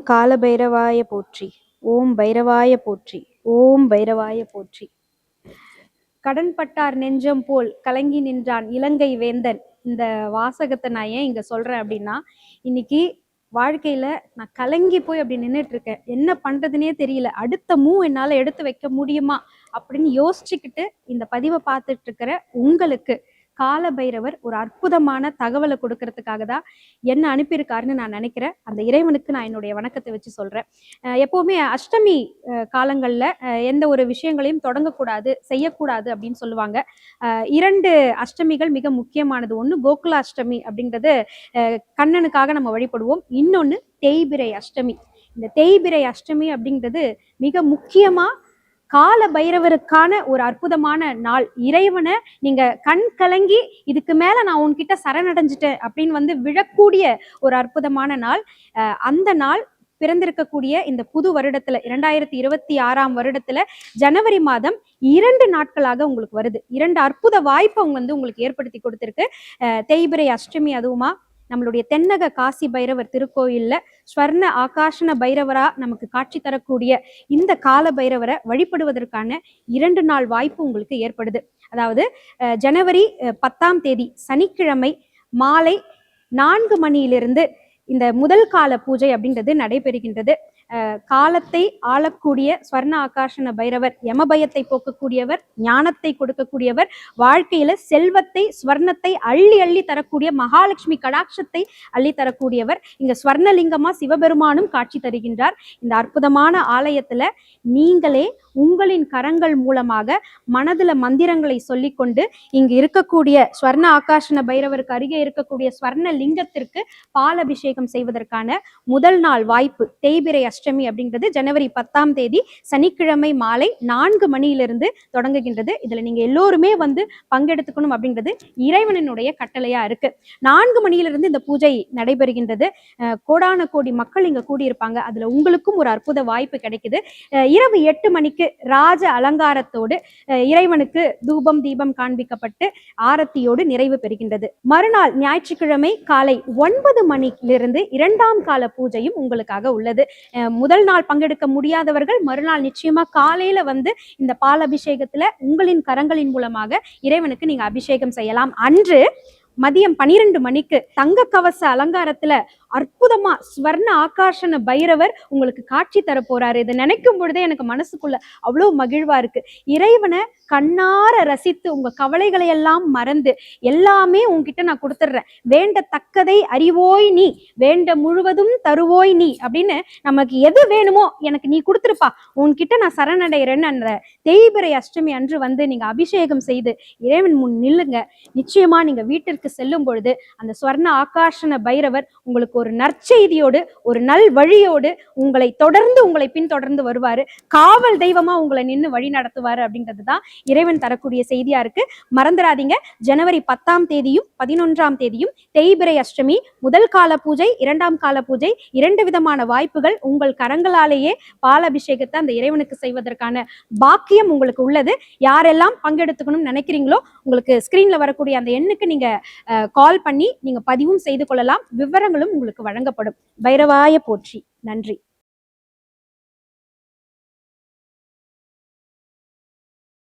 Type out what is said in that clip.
ஓம் கால பைரவாய போற்றி. ஓம் பைரவாய போற்றி. ஓம் பைரவாய போற்றி. கடன்பட்டார் நெஞ்சம் போல் கலங்கி நின்றான் இலங்கை வேந்தன். இந்த வாசகத்தை நான் ஏன் இங்க சொல்றேன் அப்படின்னா இன்னைக்கு வாழ்க்கையில நான் கலங்கி போய் அப்படி நின்றுட்டு இருக்கேன். என்ன பண்றதுனே தெரியல. அடுத்த மூ என்னால எடுத்து வைக்க முடியுமா அப்படின்னு யோசிச்சுக்கிட்டு இந்த பதிவை பார்த்துட்டு இருக்கிற உங்களுக்கு கால பைரவர் ஒரு அற்புதமான தகவலை கொடுக்கறதுக்காக தான் என்ன அனுப்பியிருக்காருன்னு நான் நினைக்கிறேன். அந்த இறைவனுக்கு நான் என்னுடைய வணக்கத்தை வச்சு சொல்றேன். எப்பவுமே அஷ்டமி காலங்களில் காலங்கள்ல எந்த ஒரு விஷயங்களையும் தொடங்கக்கூடாது செய்யக்கூடாது அப்படின்னு சொல்லுவாங்க. இரண்டு அஷ்டமிகள் மிக முக்கியமானது. ஒன்று கோகுல அஷ்டமி அப்படின்றது கண்ணனுக்காக நம்ம வழிபடுவோம். இன்னொன்று தேய்பிரை அஷ்டமி. இந்த தேய்பிரை அஷ்டமி அப்படின்றது மிக முக்கியமாக கால பைரவருக்கான ஒரு அற்புதமான நாள். இறைவனை நீங்க கண் கலங்கி இதுக்கு மேல நான் உன்கிட்ட சரணடைஞ்சிட்டேன் அப்படின்னு வந்து விழக்கூடிய ஒரு அற்புதமான நாள். அந்த நாள் பிறந்திருக்கக்கூடிய இந்த புது வருடத்துல இரண்டாயிரத்தி இருபத்தி ஆறாம் வருடத்துல ஜனவரி மாதம் இரண்டு நாட்களாக உங்களுக்கு வருது. இரண்டு அற்புத வாய்ப்பை வந்து உங்களுக்கு ஏற்படுத்தி கொடுத்திருக்கு. தேய்பிரை அஷ்டமி அதுவுமா நம்மளுடைய தென்னக காசி பைரவர் திருக்கோயில்ல ஸ்வர்ண ஆகாஷன பைரவரா நமக்கு காட்சி தரக்கூடிய இந்த கால பைரவரை வழிபடுவதற்கான இரண்டு நாள் வாய்ப்பு உங்களுக்கு ஏற்படுது. அதாவது அஹ், ஜனவரி பத்தாம் தேதி சனிக்கிழமை மாலை நான்கு மணியிலிருந்து இந்த முதல் கால பூஜை அப்படின்றது நடைபெறுகின்றது. காலத்தை ஆளக்கூடிய ஸ்வர்ண ஆகாஷன பைரவர் யமபயத்தை போக்கக்கூடியவர் ஞானத்தை கொடுக்கக்கூடியவர் வாழ்க்கையில செல்வத்தை ஸ்வர்ணத்தை அள்ளி அள்ளி தரக்கூடிய மகாலட்சுமி கடாட்சத்தை அள்ளி தரக்கூடியவர் இங்க ஸ்வர்ணலிங்கமா சிவபெருமானும் காட்சி தருகின்றார். இந்த அற்புதமான ஆலயத்துல நீங்களே உங்களின் கரங்கள் மூலமாக மனதுல மந்திரங்களை சொல்லிக்கொண்டு இங்கு இருக்கக்கூடிய ஸ்வர்ண ஆகாஷன பைரவருக்கு அருகே இருக்கக்கூடிய ஸ்வர்ண லிங்கத்திற்கு பால் அபிஷேகம் செய்வதற்கான முதல் நாள் வாய்ப்பு தேய்பிரை அஷ்டமி அப்படின்றது ஜனவரி பத்தாம் தேதி சனிக்கிழமை மாலை நான்கு மணியிலிருந்து தொடங்குகின்றது. இதுல நீங்க எல்லோருமே வந்து பங்கெடுத்துக்கணும் அப்படின்றது இறைவனினுடைய கட்டளையா இருக்கு. நான்கு மணியிலிருந்து இந்த பூஜை நடைபெறுகின்றது. கோடான கோடி மக்கள் இங்க கூடியிருப்பாங்க. அதுல உங்களுக்கும் ஒரு அற்புத வாய்ப்பு கிடைக்குது. இரவு எட்டு மணிக்கு ராஜ அலங்காரத்தோடு அஹ் இறைவனுக்கு தூபம் தீபம் காண்பிக்கப்பட்டு ஆரத்தியோடு நிறைவு பெறுகின்றது. மறுநாள் ஞாயிற்றுக்கிழமை காலை ஒன்பது மணியிலிருந்து இரண்டாம் கால பூஜையும் உங்களுக்காக உள்ளது. முதல் நாள் பங்கெடுக்க முடியாதவர்கள் மறுநாள் நிச்சயமா காலையில வந்து இந்த பால் அபிஷேகத்துல உங்களின் கரங்களின் மூலமாக இறைவனுக்கு நீங்க அபிஷேகம் செய்யலாம். அன்று மதியம் பனிரெண்டு மணிக்கு தங்க கவச அலங்காரத்துல அற்புதமா ஸ்வர்ண ஆகாஷன பைரவர் உங்களுக்கு காட்சி தர போறாரு. இதை நினைக்கும் பொழுதே எனக்கு மனசுக்குள்ள அவ்வளோ மகிழ்வா இருக்கு. இறைவனை கண்ணார ரசித்து உங்க கவலைகளை எல்லாம் மறந்து எல்லாமே உங்ககிட்ட நான் கொடுத்துட்றேன். வேண்ட தக்கதை அறிவோய் நீ வேண்ட முழுவதும் தருவோய் நீ அப்படின்னு நமக்கு எது வேணுமோ எனக்கு நீ கொடுத்துருப்பா. உன்கிட்ட நான் சரணடைகிறேன்னு அந்த தேய்பிரை அஷ்டமி அன்று வந்து நீங்க அபிஷேகம் செய்து இறைவன் முன் நில்லுங்க. நிச்சயமா நீங்க வீட்டிற்கு செல்லும் பொழுது அந்த ஸ்வர்ண ஆகாஷன பைரவர் உங்களுக்கு ஒரு நற்செய்தியோடு ஒரு நல் வழியோடு உங்களை தொடர்ந்து உங்களை பின்தொடர்ந்து வருவாரு. காவல் தெய்வமா உங்களை நின்று வழி நடத்துவாரு அப்படின்றது தான் இறைவன் தரக்கூடிய செய்தியா இருக்கு. மறந்துடாதீங்க. ஜனவரி பத்தாம் தேதியும் பதினொன்றாம் தேதியும் தேய்பிரை அஷ்டமி முதல் கால பூஜை இரண்டாம் கால பூஜை இரண்டு விதமான வாய்ப்புகள் உங்கள் கரங்களாலேயே பால் அபிஷேகத்தை அந்த இறைவனுக்கு செய்வதற்கான பாக்கியம் உங்களுக்கு உள்ளது. யாரெல்லாம் பங்கெடுத்துக்கணும்னு நினைக்கிறீங்களோ உங்களுக்கு ஸ்கிரீன்ல வரக்கூடிய அந்த எண்ணுக்கு நீங்க கால் பண்ணி நீங்க பதிவும் செய்து கொள்ளலாம். விவரங்களும் உங்களுக்கு வழங்கப்படும். பைரவாய போற்றி. நன்றி.